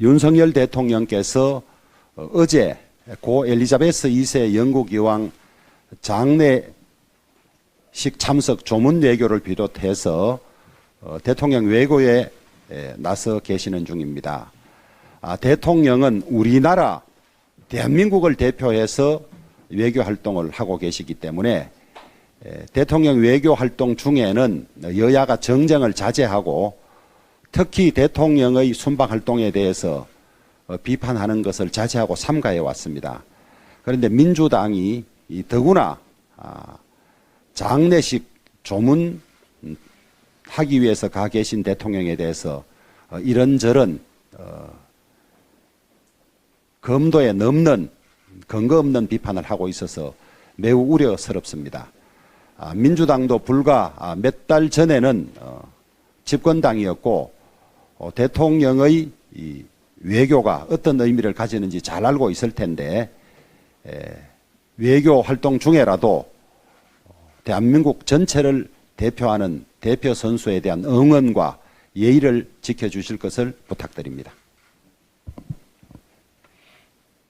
윤석열 대통령께서 어, 어제 고 엘리자베스 2세 영국 여왕 장례식 참석 조문 외교를 비롯해서 어, 대통령 외교에 에, 나서 계시는 중입니다. 아, 대통령은 우리나라 대한민국을 대표해서 외교 활동을 하고 계시기 때문에 에, 대통령 외교 활동 중에는 여야가 정쟁을 자제하고 특히 대통령의 순방 활동에 대해서 어, 비판하는 것을 자제하고 삼가해 왔습니다. 그런데 민주당이 이 더구나 아, 장례식 조문 음, 하기 위해서 가 계신 대통령에 대해서 어, 이런저런 어, 검도에 넘는 근거 없는 비판을 하고 있어서 매우 우려스럽습니다. 아, 민주당도 불과 아, 몇달 전에는 어, 집권당이었고 어, 대통령의 이 외교가 어떤 의미를 가지는지 잘 알고 있을 텐데 에, 외교 활동 중에라도 어, 대한민국 전체를 대표하는 대표 선수에 대한 응원과 예의를 지켜주실 것을 부탁드립니다.